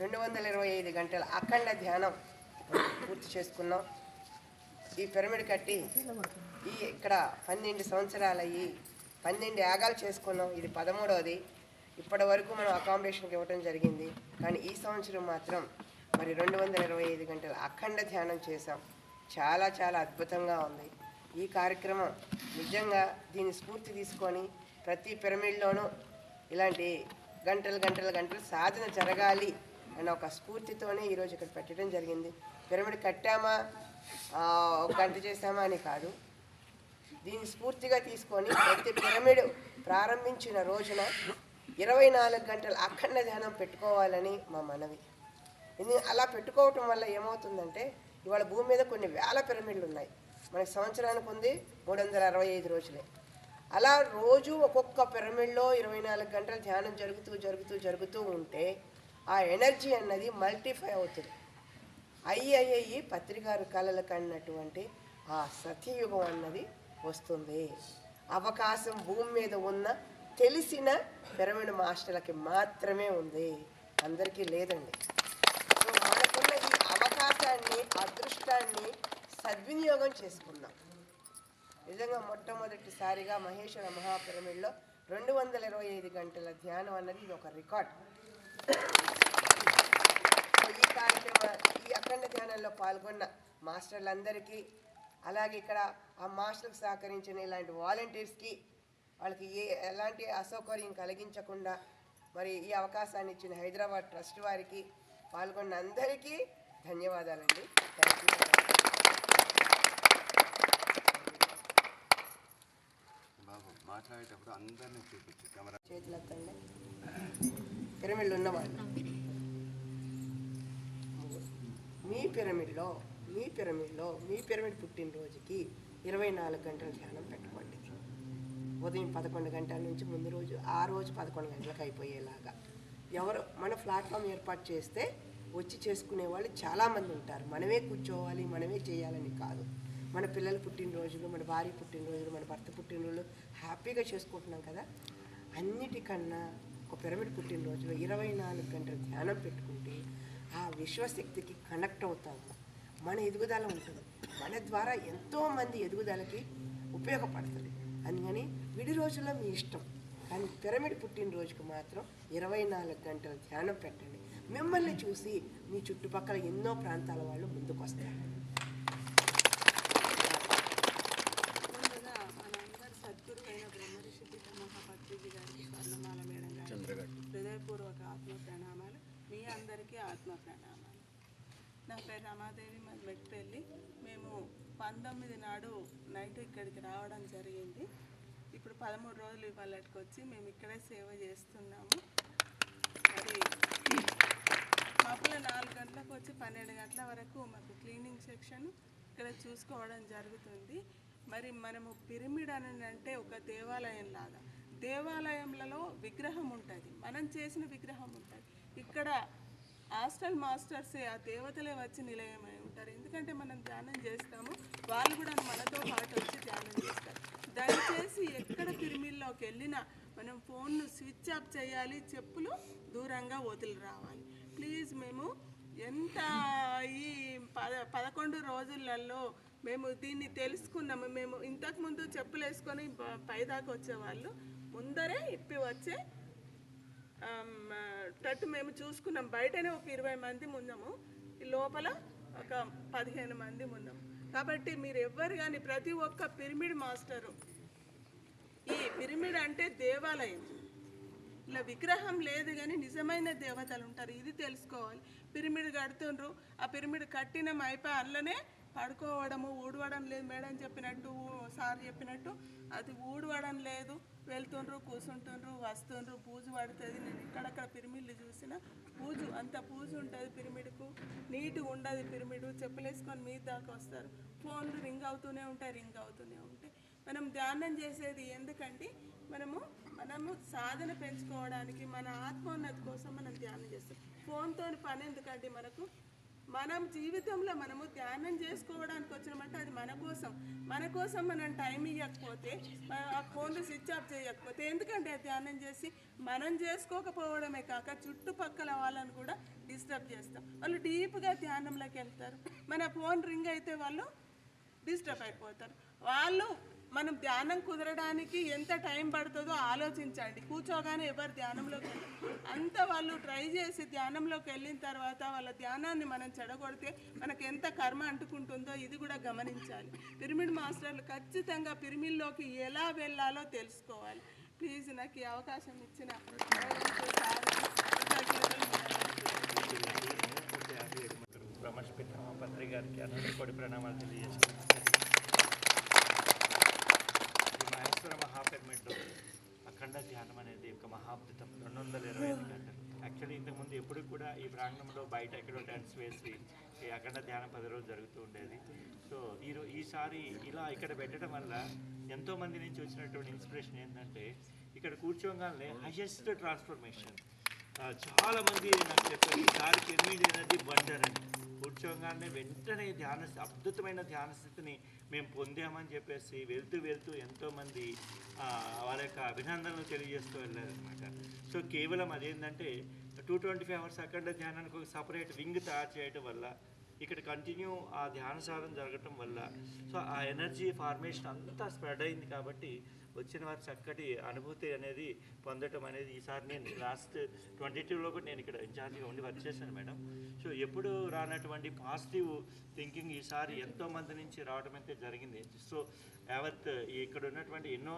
రెండు వందల ఇరవై ఐదు గంటల అఖండ ధ్యానం పూర్తి చేసుకున్నాం. ఈ పిరమిడ్ కట్టి ఈ ఇక్కడ పన్నెండు సంవత్సరాలు అయ్యి పన్నెండు యాగాలు చేసుకున్నాం. ఇది పదమూడవది ఇప్పటి వరకు మనం అకామిడేషన్కి ఇవ్వడం జరిగింది. కానీ ఈ సంవత్సరం మాత్రం మరి రెండు వందల ఇరవై ఐదు గంటల అఖండ ధ్యానం చేశాం. చాలా చాలా అద్భుతంగా ఉంది. ఈ కార్యక్రమం నిజంగా దీని స్ఫూర్తి తీసుకొని ప్రతి పిరమిడ్లోనూ ఇలాంటి గంటలు గంటలు గంటలు సాధన జరగాలి. అన్న ఒక స్ఫూర్తితోనే ఈరోజు ఇక్కడ పెట్టడం జరిగింది. పిరమిడ్ కట్టామా? ఒక గంట చేసామా అని కాదు. దీన్ని స్ఫూర్తిగా తీసుకొని ప్రతి పిరమిడ్ ప్రారంభించిన రోజున ఇరవై నాలుగు గంటల అఖండ ధ్యానం పెట్టుకోవాలని మా మనవి. ఇది అలా పెట్టుకోవటం వల్ల ఏమవుతుందంటే ఇవాళ భూమి మీద కొన్ని వేల పిరమిడ్లు ఉన్నాయి. మనకి సంవత్సరానికి ఉంది మూడు వందల అరవై ఐదు రోజులే. అలా రోజు ఒక్కొక్క పిరమిడ్లో ఇరవై నాలుగు గంటల ధ్యానం జరుగుతూ జరుగుతూ జరుగుతూ ఉంటే ఆ ఎనర్జీ అన్నది మల్టిఫై అవుతుంది. అయ్యి పత్రికారు కళలు కన్నటువంటి ఆ సతీయుగం అన్నది వస్తుంది. అవకాశం భూమి మీద ఉన్న తెలిసిన పిరమిడ్ మాస్టర్లకి మాత్రమే ఉంది. అందరికీ లేదండి. మనకున్న ఈ అవకాశాన్ని అదృష్టాన్ని సద్వినియోగం చేసుకుందాం నిజంగా మొట్టమొదటిసారిగా మహేశ్వర మహాపిరమిడ్లో రెండు వందల ఇరవై ఐదు గంటల ధ్యానం అన్నది ఇది ఒక రికార్డ్. ఈ కార్యక్రమ ఈ అఖండ ధ్యానంలో పాల్గొన్న మాస్టర్లందరికీ అలాగే ఇక్కడ ఆ మాస్టర్కి సహకరించిన ఇలాంటి వాలంటీర్స్కి వాళ్ళకి ఏ ఎలాంటి అసౌకర్యం కలిగించకుండా మరి ఈ అవకాశాన్ని ఇచ్చిన హైదరాబాద్ ట్రస్ట్ వారికి పాల్గొన్న అందరికీ ధన్యవాదాలండి. థ్యాంక్ బాబు మాట్లాడేటప్పుడు అందరినీ చూపించు కెమెరా. చేతులు ఎత్తండి పిరమిడ్లు ఉన్నవాళ్ళు. మీ పిరమిడ్లో మీ పిరమిడ్లో మీ పిరమిడ్ పుట్టినరోజుకి ఇరవై నాలుగు గంటల ధ్యానం పెట్టుకోండి ఉదయం పదకొండు గంటల నుంచి ముందు రోజు ఆ రోజు పదకొండు గంటలకు అయిపోయేలాగా. ఎవరు మన ప్లాట్ఫామ్ ఏర్పాటు చేస్తే వచ్చి చేసుకునే వాళ్ళు చాలామంది ఉంటారు. మనమే కూర్చోవాలి మనమే చేయాలని కాదు. మన పిల్లల పుట్టినరోజులు మన భార్య పుట్టినరోజులు మన భర్త పుట్టినరోజులు హ్యాపీగా చేసుకుంటున్నాం కదా. అన్నిటికన్నా ఒక పిరమిడ్ పుట్టినరోజులో ఇరవై నాలుగు గంటల ధ్యానం పెట్టుకుంటే ఆ విశ్వశక్తికి కనెక్ట్ అవుతాము. మన ఎదుగుదల ఉంటుంది. మన ద్వారా ఎంతోమంది ఎదుగుదలకి ఉపయోగపడుతుంది. అందుకని విడి రోజుల్లో మీ ఇష్టం. కానీ పిరమిడ్ పుట్టినరోజుకి మాత్రం ఇరవై నాలుగు గంటల ధ్యానం పెట్టండి. మిమ్మల్ని చూసి మీ చుట్టుపక్కల ఎన్నో ప్రాంతాల వాళ్ళు ముందుకు వస్తారు ముందుగా మనందరి సద్గురు అయిన బ్రహ్మర్షి మహాపత్రిజీ గారికి స్వర్ణమాల మేడం గారికి హృదయపూర్వక ఆత్మ ప్రణామాలు మీ అందరికీ ఆత్మ ప్రణామాలు నా పేరు రమాదేవి మాది మెట్పల్లి మేము పంతొమ్మిది నాడు నైట్ ఇక్కడికి రావడం జరిగింది. ఇప్పుడు పదమూడు రోజులు ఇవాళకి వచ్చి మేము ఇక్కడే సేవ చేస్తున్నాము. మరి మాపుల నాలుగు గంటలకు వచ్చి పన్నెండు గంటల వరకు మాకు క్లీనింగ్ సెక్షన్ ఇక్కడ చూసుకోవడం జరుగుతుంది. మరి మనము పిరమిడ్ అని అంటే ఒక దేవాలయం లాగా. దేవాలయంలలో విగ్రహం ఉంటుంది. మనం చేసిన విగ్రహం ఉంటుంది. ఇక్కడ హాస్టల్ మాస్టర్స్ ఆ దేవతలే వచ్చి నిలయమై ఉంటారు. ఎందుకంటే మనం ధ్యానం చేస్తాము వాళ్ళు కూడా మనతో పాటు వచ్చి ధ్యానం చేస్తారు. దయచేసి ఎక్కడ తిరుమిల్లోకి వెళ్ళినా మనం ఫోన్ను స్విచ్ ఆఫ్ చేయాలి చెప్పులు దూరంగా వదిలి రావాలి. ప్లీజ్ మేము ఎంత ఈ పద పదకొండు రోజులలో మేము దీన్ని తెలుసుకున్నాము. మేము ఇంతకుముందు చెప్పులు వేసుకొని పైదాకా వచ్చేవాళ్ళు. ముందరే ఇప్పి వచ్చే Um, uh, తట్టు మేము చూసుకున్నాం. బయటనే ఒక ఇరవై మంది ఉన్నాము. లోపల ఒక పదిహేను మంది ఉన్నాం. కాబట్టి మీరు ఎవ్వరు కానీ ప్రతి ఒక్క పిరమిడ్ మాస్టరు ఈ పిరమిడ్ అంటే దేవాలయం. ఇలా విగ్రహం లేదు కానీ నిజమైన దేవతలు ఉంటారు. ఇది తెలుసుకోవాలి. పిరమిడ్ కడుతుండ్రు. ఆ పిరమిడ్ కట్టిన అయిపోయి అందులోనే పడుకోవడము ఊడవడం లేదు. మేడం చెప్పినట్టు సార్ చెప్పినట్టు అది ఊడవడం లేదు. వెళ్తుండ్రు కూర్చుంటుండ్రు వస్తుండ్రు. పూజ పడుతుంది. నేను ఇక్కడక్కడ పిరమిడ్లు చూసిన. పూజ అంత పూజ ఉంటుంది పిరమిడ్కు. నీట్గా ఉండదు పిరమిడ్. చెప్పులేసుకొని మీ దాకా వస్తారు. ఫోన్లు రింగ్ అవుతూనే ఉంటాయి రింగ్ అవుతూనే ఉంటాయి. మనం ధ్యానం చేసేది ఎందుకంటే మనము మనము సాధన పెంచుకోవడానికి మన ఆత్మోన్నతి కోసం మనం ధ్యానం చేస్తాం. ఫోన్తో పని ఎందుకంటే మనకు మనం జీవితంలో మనము ధ్యానం చేసుకోవడానికి వచ్చినామంటే అది మన కోసం. మన కోసం మనం టైం ఇవ్వకపోతే ఆ ఫోన్లు స్విచ్ ఆఫ్ చేయకపోతే ఎందుకంటే ధ్యానం చేసి? మనం చేసుకోకపోవడమే కాక చుట్టుపక్కల వాళ్ళని కూడా డిస్టర్బ్ చేస్తాం. వాళ్ళు డీప్గా ధ్యానంలోకి వెళ్తారు. మన ఫోన్ రింగ్ అయితే వాళ్ళు డిస్టర్బ్ అయిపోతారు. వాళ్ళు మనం ధ్యానం కుదరడానికి ఎంత టైం పడుతుందో ఆలోచించండి. కూర్చోగానే ఎవరు ధ్యానంలోకి అంత వాళ్ళు ట్రై చేసి ధ్యానంలోకి వెళ్ళిన తర్వాత వాళ్ళ ధ్యానాన్ని మనం చెడగొడితే మనకు ఎంత కర్మ అంటుకుంటుందో ఇది కూడా గమనించాలి. పిరమిడ్ మాస్టర్లు ఖచ్చితంగా పిరమిడ్లోకి ఎలా వెళ్ళాలో తెలుసుకోవాలి. ప్లీజ్ నాకు ఈ అవకాశం ఇచ్చిన రమేష్ పత్రి గారికి అనంత ప్రణామాలు తెలియజేస్తున్నాను ఈ మహేశ్వర మహాపిరమిడ్లో అఖండ ధ్యానం అనేది ఒక మహాద్భుతం. రెండు వందల ఇరవై ఐదు గంటలు యాక్చువల్లీ ఇంతకుముందు ఎప్పుడు కూడా ఈ ప్రాంగణంలో బయట ఎక్కడో టెంట్స్ వేసి ఈ అఖండ ధ్యానం పది రోజులు జరుగుతూ ఉండేది. సో ఈ ఈసారి ఇలా ఇక్కడ పెట్టడం వల్ల ఎంతోమంది నుంచి వచ్చినటువంటి ఇన్స్పిరేషన్ ఏంటంటే ఇక్కడ కూర్చోగానే హైయెస్ట్ ట్రాన్స్ఫర్మేషన్ చాలామంది నాకు చెప్పారు ఈసారి ఎనిమిది అనేది బండర్ అని కూర్చోగానే వెంటనే ధ్యాన అద్భుతమైన ధ్యాన స్థితిని మేము పొందామని చెప్పేసి వెళ్తూ వెళ్తూ ఎంతోమంది వారి వాళ్ళ యొక్క అభినందనలు తెలియజేస్తూ వెళ్ళారనమాట సో కేవలం అదేంటంటే టూ ట్వంటీ ఫైవ్ అవర్స్ అఖండ ధ్యానానికి ఒక సపరేట్ వింగ్ తయారు చేయడం వల్ల ఇక్కడ కంటిన్యూ ఆ ధ్యాన సాధన జరగటం వల్ల సో ఆ ఎనర్జీ ఫార్మేషన్ అంతా స్ప్రెడ్ అయింది కాబట్టి వచ్చిన వారు చక్కటి అనుభూతి అనేది పొందటం అనేది ఈసారి నేను లాస్ట్ ట్వంటీ టూలో కూడా నేను ఇక్కడ ఇన్ఛార్జ్గా ఉండి వర్క్ చేశాను మేడం. సో ఎప్పుడు రానటువంటి పాజిటివ్ థింకింగ్ ఈసారి ఎంతో మంది నుంచి రావడం అయితే జరిగింది. సో యావత్ ఇక్కడ ఉన్నటువంటి ఎన్నో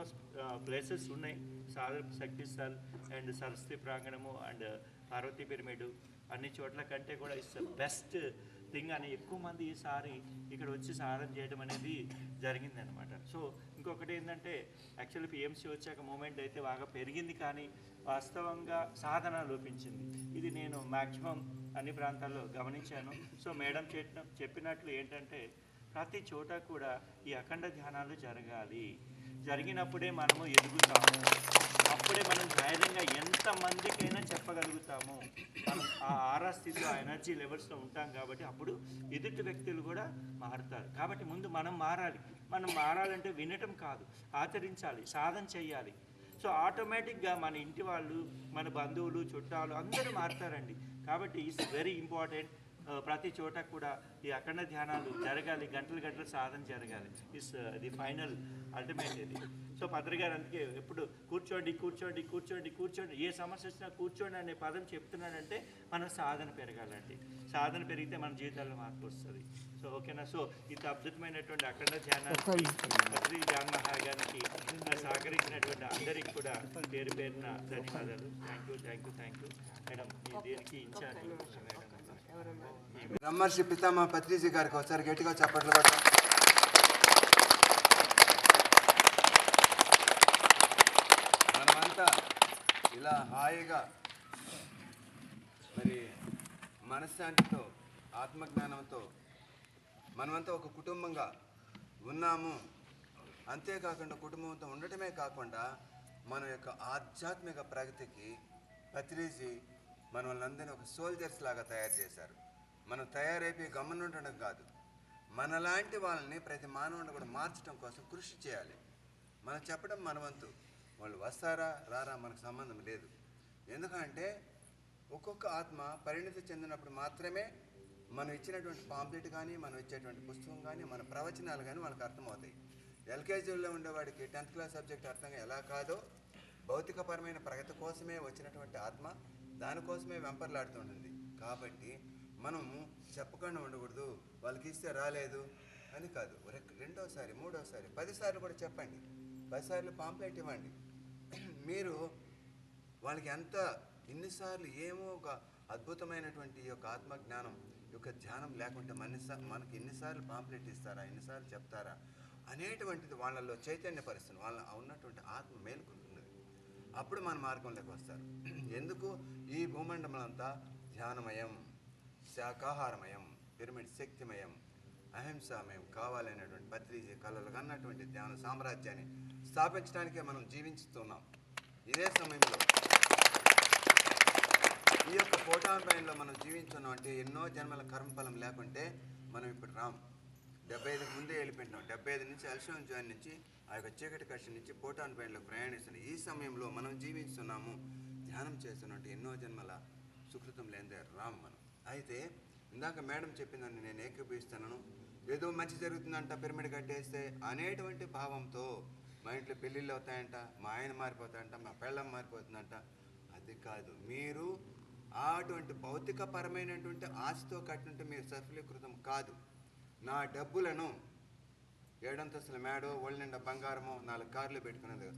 ప్లేసెస్ ఉన్నాయి. సాగర్ శక్తి స్థల్ అండ్ సరస్వతి ప్రాంగణము అండ్ పార్వతీ పిరమిడ్ అన్ని చోట్ల కంటే కూడా ఇట్స్ బెస్ట్ థింగ్ అని ఎక్కువ మంది ఈసారి ఇక్కడ వచ్చి సారం చేయడం అనేది జరిగిందనమాట సో ఇంకొకటి ఏంటంటే యాక్చువల్లీ పిఎంసీ వచ్చాక మూమెంట్ అయితే బాగా పెరిగింది కానీ వాస్తవంగా సాధన లోపించింది. ఇది నేను మ్యాక్సిమం అన్ని ప్రాంతాల్లో గమనించాను. సో మేడం చెప్పిన చెప్పినట్లు ఏంటంటే ప్రతి చోట కూడా ఈ అఖండ ధ్యానాలు జరగాలి. జరిగినప్పుడే మనము ఎదుగుతాము. అప్పుడే మనం ధైర్యంగా ఎంతమందికైనా చెప్పగలుగుతాము. మనం ఆ ఆరా స్థితిలో ఆ ఎనర్జీ లెవెల్స్లో ఉంటాం కాబట్టి అప్పుడు ఎదుటి వ్యక్తులు కూడా మారుతారు. కాబట్టి ముందు మనం మారాలి. మనం మారాలంటే వినటం కాదు. ఆచరించాలి. సాధన చేయాలి. సో ఆటోమేటిక్గా మన ఇంటి వాళ్ళు మన బంధువులు చుట్టాలు అందరూ మారుతారండి. కాబట్టి ఇట్స్ వెరీ ఇంపార్టెంట్. ప్రతి చోట కూడా ఈ అఖండ ధ్యానాలు జరగాలి. గంటలు గంటలు సాధన జరగాలి. ఇస్ ది ఫైనల్ అల్టిమేట్ ఇది. సో పత్రి గారు అందుకే ఎప్పుడు కూర్చోండి కూర్చోండి కూర్చోండి కూర్చోండి. ఏ సమస్య వచ్చినా కూర్చోండి అనే పదం చెప్తున్నాడంటే మన సాధన పెరగాలండి. సాధన పెరిగితే మన జీవితాల్లో మార్పు వస్తుంది. సో ఓకేనా? సో ఇంత అద్భుతమైనటువంటి అఖండ ధ్యానానికి పత్రి జాన్ మహారాజ్ గారికి సహకరించినటువంటి అందరికీ కూడా పేరు పేరున ధన్యవాదాలు. Thank you thank you thank you madam మీ దేనికి ఇన్ఛార్జ్ మేడం? బ్రహ్మర్షి పితామహ పత్రిజీ గారికి ఒకసారి గట్టిగా చప్పట్లు కొట్టాం మనమంతా ఇలా హాయిగా మరి మనశ్శాంతితో ఆత్మజ్ఞానంతో మనమంతా ఒక కుటుంబంగా ఉన్నాము. అంతేకాకుండా కుటుంబంతో ఉండటమే కాకుండా మన యొక్క ఆధ్యాత్మిక ప్రగతికి పత్రిజీ మన అందరినీ ఒక సోల్జర్స్ లాగా తయారు చేశారు. మనం తయారైపోయి గమనుండడం కాదు. మనలాంటి వాళ్ళని ప్రతి మానవుని కూడా మార్చడం కోసం కృషి చేయాలి. మనం చెప్పడం మన వంతు. వాళ్ళు వస్తారా రారా మనకు సంబంధం లేదు. ఎందుకంటే ఒక్కొక్క ఆత్మ పరిణతి చెందినప్పుడు మాత్రమే మనం ఇచ్చినటువంటి పాంప్లెట్ కానీ మనం ఇచ్చేటువంటి పుస్తకం కానీ మన ప్రవచనాలు కానీ వాళ్ళకి అర్థమవుతాయి. ఎల్కేజీలో ఉండేవాడికి టెన్త్ క్లాస్ సబ్జెక్ట్ అర్థంగా ఎలా కాదో భౌతికపరమైన ప్రగతి కోసమే వచ్చినటువంటి ఆత్మ దానికోసమే వెంపర్లాడుతుంటుంది కాబట్టి మనము చెప్పకుండా ఉండకూడదు. వాళ్ళకి ఇస్తే రాలేదు అని కాదు. రెండోసారి మూడోసారి పదిసార్లు కూడా చెప్పండి. పదిసార్లు పాంప్లెట్ ఇవ్వండి. మీరు వాళ్ళకి ఎంత ఇన్నిసార్లు ఏమో ఒక అద్భుతమైనటువంటి యొక్క ఆత్మజ్ఞానం యొక్క ధ్యానం లేకుంటే మనసా మనకి ఎన్నిసార్లు పాంప్లెట్ ఇస్తారా ఎన్నిసార్లు చెప్తారా అనేటువంటిది వాళ్ళల్లో చైతన్యపరుస్తుంది. వాళ్ళ ఉన్నటువంటి ఆత్మ మేలుకుంటున్నది అప్పుడు మన మార్గంలోకి వస్తారు. ఎందుకు? ఈ భూమండలం అంతా ధ్యానమయం శాకాహారమయం పిరమిడ్ శక్తిమయం అహింసామయం కావాలనేటువంటి పత్రిజీ కళలు కన్నటువంటి ధ్యాన సామ్రాజ్యాన్ని స్థాపించడానికే మనం జీవించుతున్నాం. ఇదే సమయంలో ఈ యొక్క కోటాంబయంలో మనం జీవించున్నాం అంటే ఎన్నో జన్మల కర్మఫలం లేకుంటే మనం ఇప్పుడు రాం. డెబ్బై ఐదుకి ముందే వెళ్ళిపోయినాం. డెబ్బై ఐదు నుంచి అల్షం జాయిన్ నుంచి ఆ యొక్క చీకటి కష్టం నుంచి పోటాన్ పైనలో ప్రయాణిస్తున్నాం ఈ సమయంలో మనం జీవిస్తున్నాము ధ్యానం చేస్తున్నట్టు ఎన్నో జన్మల సుకృతం లేదే రామ్ మనం. అయితే ఇందాక మేడం చెప్పిందని నేను ఏకీభవిస్తున్నాను. ఏదో మంచి జరుగుతుందంట పిరమిడ్ కట్టేస్తే అనేటువంటి భావంతో మా ఇంట్లో పెళ్ళిళ్ళు అవుతాయంట మా ఆయన మారిపోతాయంట మా పెళ్ళం మారిపోతుందంట. అది కాదు. మీరు అటువంటి భౌతికపరమైనటువంటి ఆశతో కట్టినట్టు మీరు సఫలీకృతం కాదు. నా డబ్బులను ఏడంతస్తుల మేడో ఒళ్ళ నిండా బంగారమో నాలుగు కార్లు పెట్టుకున్నది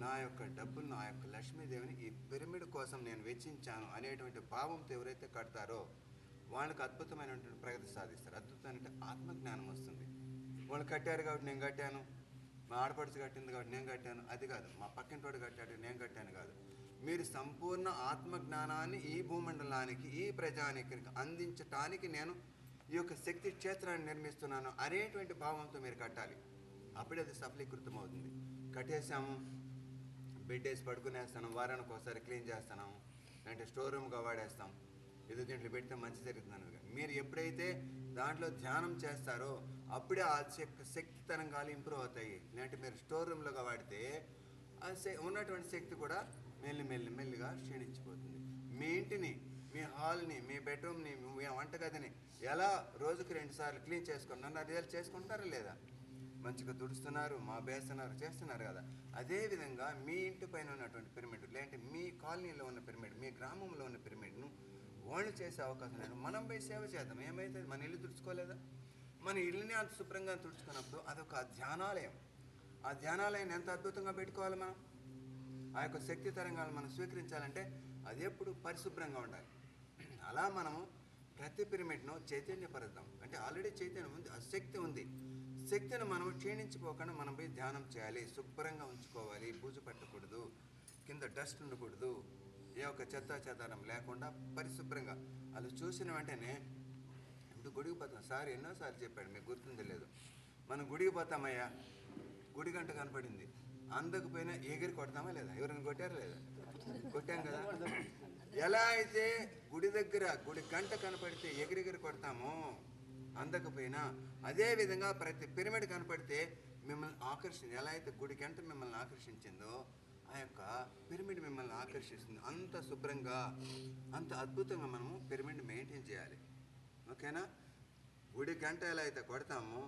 నా యొక్క డబ్బులు నా యొక్క లక్ష్మీదేవిని ఈ పిరమిడ్ కోసం నేను వెచ్చించాను అనేటువంటి భావంతో ఎవరైతే కడతారో వాళ్ళకి అద్భుతమైనటువంటి ప్రగతి సాధిస్తారు. అద్భుతం అంటే ఆత్మజ్ఞానం వస్తుంది. వాళ్ళు కట్టారు కాబట్టి నేను కట్టాను. మా ఆడపడుచు కట్టింది కాబట్టి నేను కట్టాను. అది కాదు మా పక్కింటోడు కట్టాడు నేను కట్టాను కాదు. మీరు సంపూర్ణ ఆత్మజ్ఞానాన్ని ఈ భూమండలానికి ఈ ప్రజానికి అందించటానికి నేను ఈ యొక్క శక్తి క్షేత్రాన్ని నిర్మిస్తున్నాను అనేటువంటి భావంతో మీరు కట్టాలి. అప్పుడే అది సఫలీకృతం అవుతుంది. కట్టేసాము బెడ్ వేసి పడుకునేస్తాను వారానికి ఒకసారి క్లీన్ చేస్తాను అంటే స్టోర్ రూమ్గా వాడేస్తాం. ఏదో దీంట్లో పెడితే మంచి జరుగుతుంది మీరు ఎప్పుడైతే దాంట్లో ధ్యానం చేస్తారో అప్పుడే ఆ శక్తి శక్తి తరంగాలు ఇంప్రూవ్ అవుతాయి. లేదంటే మీరు స్టోర్ రూమ్లోగా వాడితే ఆ ఉన్నటువంటి శక్తి కూడా మెల్లి మెల్లి మెల్లిగా క్షీణించిపోతుంది. మీ ఇంటిని మీ హాల్ని మీ బెడ్రూమ్ని మీ వంటగదిని ఎలా రోజుకు రెండు సార్లు క్లీన్ చేసుకుంటున్నారు రిజల్ట్ చేసుకుంటారా లేదా? మంచిగా తుడుస్తున్నారు మా బేస్తున్నారు చేస్తున్నారు కదా. అదేవిధంగా మీ ఇంటి పైన ఉన్నటువంటి పిరమిడ్ లేదంటే మీ కాలనీలో ఉన్న పిరమిడ్ మీ గ్రామంలో ఉన్న పిరమిడ్ను వాళ్ళు చేసే అవకాశం లేదు. మనం పోయి సేవ చేద్దాం. ఏమైతే మన ఇల్లు తుడుచుకోలేదా? మన ఇల్లుని అంత శుభ్రంగా తుడుచుకున్నప్పుడు అదొక ధ్యానాలయం. ఆ ధ్యానాలయాన్ని ఎంత అద్భుతంగా పెట్టుకోవాలి మనం? ఆ యొక్క శక్తి తరంగాలు మనం స్వీకరించాలంటే అది ఎప్పుడు పరిశుభ్రంగా ఉండాలి. అలా మనము ప్రతి పిరమిడ్ను చైతన్యపరుద్దాం. అంటే ఆల్రెడీ చైతన్యం ఉంది ఆ శక్తి ఉంది. శక్తిని మనం క్షీణించిపోకుండా మనం పోయి ధ్యానం చేయాలి. శుభ్రంగా ఉంచుకోవాలి బూజు పట్టకూడదు కింద డస్ట్ ఉండకూడదు ఏ ఒక్క చెత్త చెదారం లేకుండా పరిశుభ్రంగా. అలా చూసిన వెంటనే ఇప్పుడు గుడికి పోతాం. సార్ ఎన్నోసార్లు చెప్పాడు మీకు గుర్తుంది లేదు. మనం గుడికి పోతామయ్యా గుడి గంట కనపడింది. అందకపోయినా ఎగిరి కొడతామా లేదా? ఎవరైనా కొట్టారా లేదా? కొట్టాం కదా. ఎలా అయితే గుడి దగ్గర గుడి గంట కనపడితే ఎగిరెగిరి కొడతామో అందకపోయినా అదే విధంగా ప్రతి పిరమిడ్ కనపడితే మిమ్మల్ని ఆకర్షి ఎలా అయితే గుడి గంట మిమ్మల్ని ఆకర్షించిందో ఆ యొక్క పిరమిడ్ మిమ్మల్ని ఆకర్షిస్తుంది. అంత శుభ్రంగా అంత అద్భుతంగా మనము పిరమిడ్ మెయింటైన్ చేయాలి. ఓకేనా? గుడి గంట ఎలా అయితే కొడతామో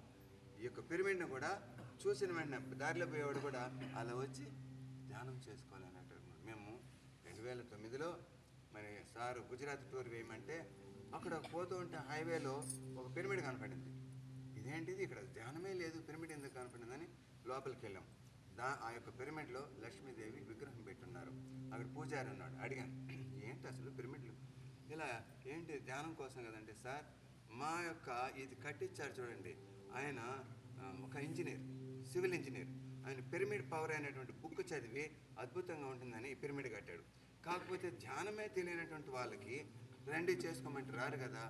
ఈ యొక్క పిరమిడ్ని కూడా చూసిన వెంటనే దారిలో పోయేవాడు కూడా అలా వచ్చి ధ్యానం చేసుకోవాలని అంటారు మేము రెండు వేల తొమ్మిదిలో మరి సారు గుజరాత్ టూర్ వేయమంటే అక్కడ పోతూ ఉంటే హైవేలో ఒక పిరమిడ్ కనపడింది. ఇదేంటిది? ఇక్కడ ధ్యానమే లేదు పిరమిడ్ ఎందుకు కనపడిందని లోపలికి వెళ్ళాం. దా ఆ యొక్క పిరమిడ్లో లక్ష్మీదేవి విగ్రహం పెట్టున్నారు. అక్కడ పూజారి ఉన్నాడు. అడిగాను ఏంటి అసలు పిరమిడ్లు? ఇలా ఏంటి ధ్యానం కోసం కదండి సార్? మా యొక్క ఇది కట్టించారు చూడండి. ఆయన ఒక ఇంజనీర్ సివిల్ ఇంజనీర్. ఆయన పిరమిడ్ పవర్ అనేటువంటి బుక్ చదివి అద్భుతంగా ఉంటుందని ఈ పిరమిడ్ కట్టాడు. కాకపోతే ధ్యానమే తెలియనటువంటి వాళ్ళకి రండి చేసుకోమంటే రారు కదా.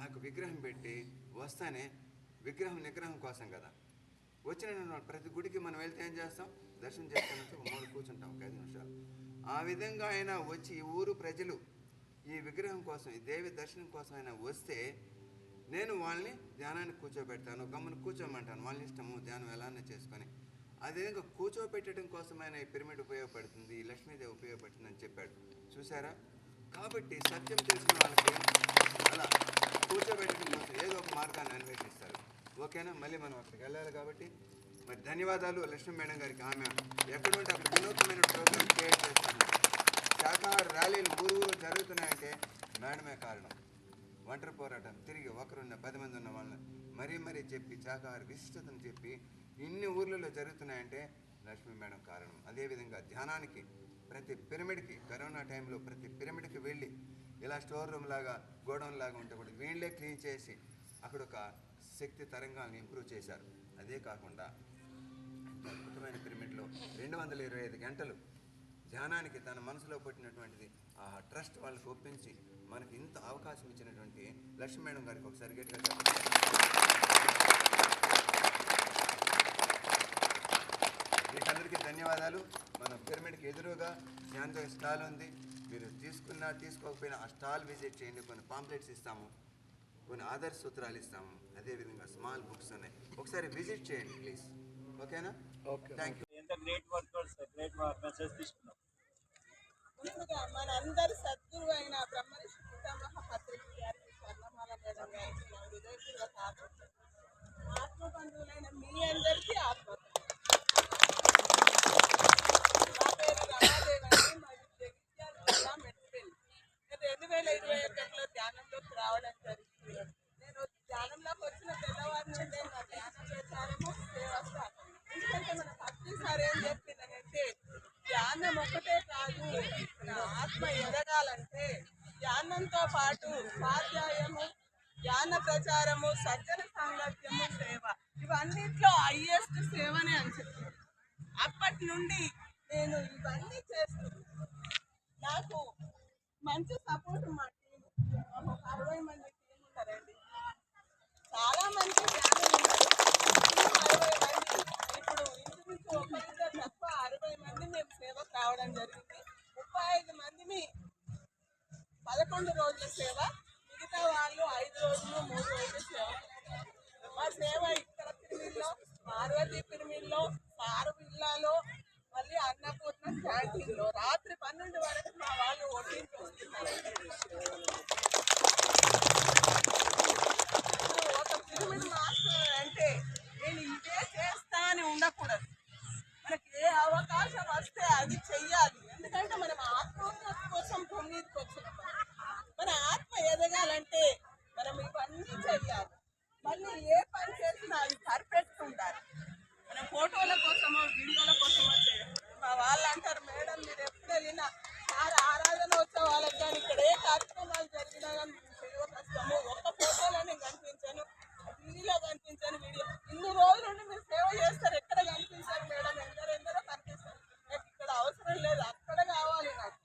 ఆ యొక్క విగ్రహం పెట్టి వస్తానే విగ్రహం నిగ్రహం కోసం కదా. వచ్చిన ప్రతి గుడికి మనం వెళ్తే ఏం చేస్తాం? దర్శనం చేసుకున్నట్టు మూడు కూర్చుంటాం ఒక ఐదు నిమిషాలు. ఆ విధంగా ఆయన వచ్చి ఈ ఊరు ప్రజలు ఈ విగ్రహం కోసం ఈ దేవి దర్శనం కోసం ఆయన వస్తే నేను వాళ్ళని ధ్యానాన్ని కూర్చోబెడతాను గమ్మున కూర్చోమంటాను. వాళ్ళని ఇష్టము ధ్యానం ఎలానే చేసుకొని. అదేవిధంగా కూర్చోబెట్టడం కోసమైనా ఈ పిరమిడ్ ఉపయోగపడుతుంది ఈ లక్ష్మీదేవి ఉపయోగపడుతుంది అని చెప్పాడు. చూసారా కాబట్టి సత్యం తెలిసిన వాళ్ళకి అలా కూర్చోబెట్టడం కోసం ఏదో ఒక మార్గాన్ని అన్వేషిస్తారు. ఓకేనా? మళ్ళీ మనం అక్కడికి వెళ్ళాలి కాబట్టి. మరి ధన్యవాదాలు లక్ష్మీ మేడం గారికి. ఆమె ఎక్కడ ఉంటే అక్కడ వినూత్నమైన ప్రోగ్రామ్ క్రియేట్ చేస్తున్నారు శాఖాహార ర్యాలీలు ఊరు ఊరు జరుగుతున్నాయంటే మేడమే కారణం. ఒంటరి పోరాటం. తిరిగి ఒకరున్న పది మంది ఉన్న వాళ్ళని మరీ మరీ చెప్పి శాఖాహార విశిష్టతను చెప్పి ఇన్ని ఊర్లలో జరుగుతున్నాయంటే లక్ష్మీ మేడం కారణం. అదేవిధంగా ధ్యానానికి ప్రతి పిరమిడ్కి కరోనా టైంలో ప్రతి పిరమిడ్కి వెళ్ళి ఇలా స్టోర్ రూమ్ లాగా గోడౌన్ లాగా ఉంటే కూడా వీళ్ళే క్లీన్ చేసి అక్కడ ఒక శక్తి తరంగాలను ఇంప్రూవ్ చేశారు. అదే కాకుండా అద్భుతమైన పిరమిడ్లో రెండు వందల ఇరవై ఐదు గంటలు ధ్యానానికి తన మనసులో పుట్టినటువంటిది ఆ ట్రస్ట్ వాళ్ళకి ఒప్పించి మనకి ఇంత అవకాశం ఇచ్చినటువంటి లక్ష్మీ మేడం గారికి ఒకసారి గట్టిగా. మీకందరికీ ధన్యవాదాలు. మన పిరమిడ్కి ఎదురుగా శాంత స్టాల్ ఉంది. మీరు తీసుకున్నా తీసుకోకపోయినా ఆ స్టాల్ విజిట్ చేయండి. కొన్ని పాంప్లెట్స్ ఇస్తాము కొన్ని ఆదర్శ సూత్రాలు ఇస్తాము. అదేవిధంగా స్మాల్ బుక్స్ ఉన్నాయి. ఒకసారి విజిట్ చేయండి ప్లీజ్. ఓకేనా? ఓకే. థ్యాంక్ యూ ఎంత గ్రేట్ వర్కర్స్ గ్రేట్ మెసేజ్ తీసుకున్నాం. ముందుగా మనందరి సద్గురు అయిన బ్రహ్మర్షి పితామహ పత్రిక గారికి స్వర్ణమాల మేడం గారికి నా హృదయపూర్వక ఆత్మ ఆత్మబంధువులైన మీ అందరికీ ఆత్మ నా పేరు రమాదేవి అండి మాది జగిత్యాల జిల్లా మెట్పల్లి నేను రెండు వేల ఇరవై ఒకటిలో ధ్యానంలోకి రావడం జరిగింది నేను ధ్యానంలోకి వచ్చిన తెల్లవారి నుండే నా ధ్యాన ప్రచారము సేవ స్టార్ట్ అయింది. ఎందుకంటే మన భక్తి సార్ ఏం చెప్పిందంటే ధ్యానం ఒకటే కాదు మన ఆత్మ ఎదగాలంటే ధ్యానంతో పాటు స్వాధ్యాయము ధ్యాన ప్రచారము సజ్జన సాంగత్యము సేవ ఇవన్నిట్లో హైయెస్ట్ సేవనే అని చెప్పింది చిన్నప్పటి నుండి నేను ఇవన్నీ చేస్తున్నాను నాకు మంచి సపోర్ట్ మా టీం ఒక అరవై మంది టీం ఉంటారండి చాలా మంది ఫ్యామిలీ ఉన్నారు అరవై మంది. ఇప్పుడు ఇంచుమించు ఒక ఇద్దరు తప్ప అరవై మంది మేము సేవకు రావడం జరిగింది. ముప్పై ఐదు మందిని పదకొండు రోజుల సేవ మిగతా వాళ్ళు ఐదు రోజులు మూడు రోజులు సేవ. మా సేవ ఇక్కడ పిరిమిల్లో పార్వతీ పిరిమిల్లో ఆరు విల్లాలో మళ్ళీ అన్నపూర్ణ క్యాంటీన్లో. రాత్రి పన్నెండు వరకు మా వాళ్ళు వడ్డించి వస్తున్నారు ఇప్పుడు ఒక పిరమిడ్ మాస్టర్ అంటే నేను ఇదే చేస్తా అని ఉండకూడదు మనకి ఏ అవకాశం వస్తే అది చెయ్యాలి ఎందుకంటే మనం ఆత్మోన్నతి కోసం భూమి మీదకి వచ్చినాం మన ఆత్మ ఎదగాలంటే మనం ఇవన్నీ చెయ్యాలి మళ్ళీ ఏ పని చేసినా అది పర్ఫెక్ట్ ఉండాలి మన ఫోటోల కోసమో వీడియోల కోసమో చేయాలి మా వాళ్ళు అంటారు మేడం మీరు ఎప్పుడు వెళ్ళినా సార్ ఆరాధన వచ్చే వాళ్ళకి కానీ ఇక్కడ ఏ కార్యక్రమాలు జరిగినా కానీ మేము సేవకు వస్తాము ఒక్క ఫోటోలోనే కనిపించాను టీవీలో కనిపించాను వీడియో ఇన్ని రోజుల నుండి మీరు సేవ చేస్తారు ఎక్కడ కనిపించారు మేడం ఎందరో ఎందరో కనిపిస్తారు నాకు ఇక్కడ అవసరం లేదు అక్కడ కావాలి నాకు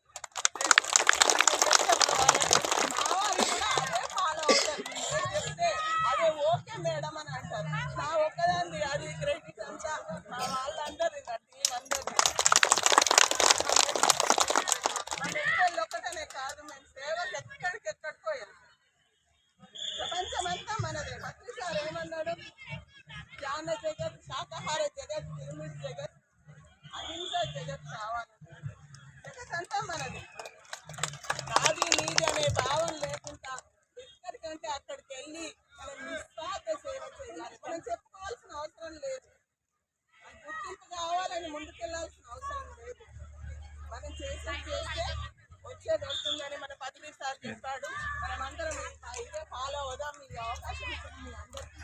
మా వాళ్ళు కూడా అదే ఫాలో అవుతారు నేను చెప్తే అదే ఓకే మేడం అని అంటారు నా ఒక్కదాన్ని అది క్రెడిట్ అంతా మా వాళ్ళందరూ నా టీం అందరూ మన ఇంట్లో ఒక్కటనే కాదు మేము సేవలు ఎక్కడికి ఎక్కడికో వెళ్తాం ప్రపంచమంతా మనదే భక్తి సార్ ఏమన్నాడు అన్న జగత్ శాకాహార జగత్ పిరమిడ్ జగత్ అహింస జగత్ కావాలి. జగత్ అంతా మనది. నాది నీది అనే భావం లేకుండా ఎక్కడికంటే అక్కడికి వెళ్ళి మనం నిస్వార్థ సేవ చేయాలి. మనం చెప్పుకోవాల్సిన అవసరం లేదు. గుర్తింపు కావాలని ముందుకెళ్ళాల్సిన అవసరం లేదు. మనం చేసే చేస్తే వచ్చేది వస్తుందని పదవి సార్ చెప్పాడు. మనమందరం ఇదే ఫాలో అవుదాం. మీ అవకాశం ఇస్తుంది అందరికీ